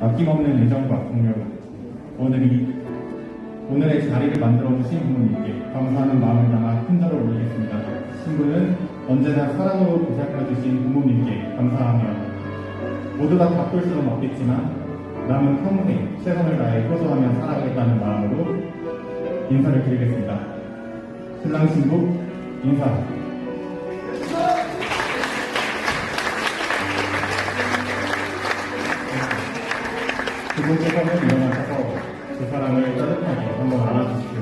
아낌없는 애정과 공유로 오늘 이 오늘의 자리를 만들어 주신 부모님께 감사하는 마음을 담아 큰 절을 올리겠습니다. 신부는 언제나 사랑으로 보살펴 주신 부모님께 감사하며 모두 다 바꿀 수는 없겠지만 남은 평생 최선을 다해 효도하며 살아가겠다는 마음으로 인사를 드리겠습니다. 신랑 신부 인사. 두 분께서는 일어나셔서 그 사랑을 따뜻하게 한번 안아주십시오.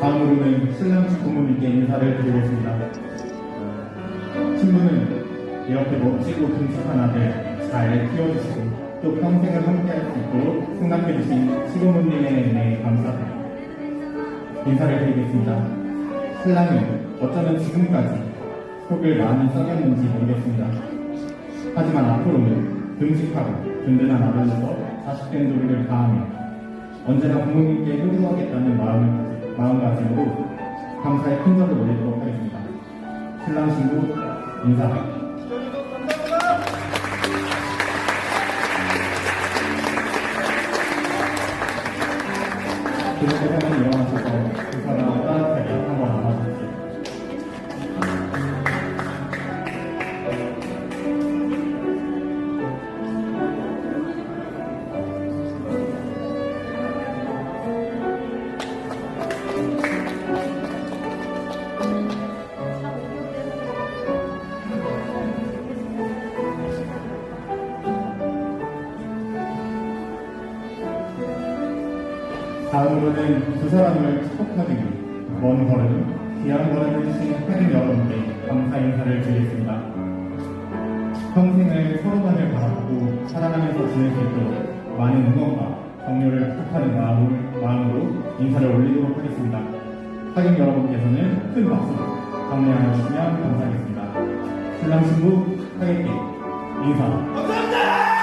다음으로는 신랑 측 부모님께 인사를 드리겠습니다. 신부는 이렇게 멋지고 듬직한 아들 잘 키워주시고 또 평생을 함께할 수 있도록 생각해주신 시부모님의 은혜에 감사드립니다. 인사를 드리겠습니다. 신랑은 어쩌면 지금까지 속을 많이 썩였는지 모르겠습니다. 하지만 앞으로는 듬직하고 든든한 아들로서 자식된 도리를 다하며 언제나 부모님께 효도하겠다는 마음을, 마음가짐으로 감사의 큰 절을 올리도록 하겠습니다. 신랑 신부 인사. 그분께서는 일어나셔서 그 사람을 따뜻하게 한번 안아주십시 다음으로는 두 사람을 축복하기 위해 먼 걸음, 귀한 걸음을 해주신 팬 여러분께 감사 인사를 드리겠습니다. 평생을 서로 간을 바라보고 사랑하면서 지낼 수 있도록 많은 응원과 격려를 부탁하는 마음을, 마음으로 인사를 올리도록 하겠습니다. 하객 여러분께서는 큰 박수로 감내하여 주시면 감사하겠습니다. 신랑 신부 하객께 인사.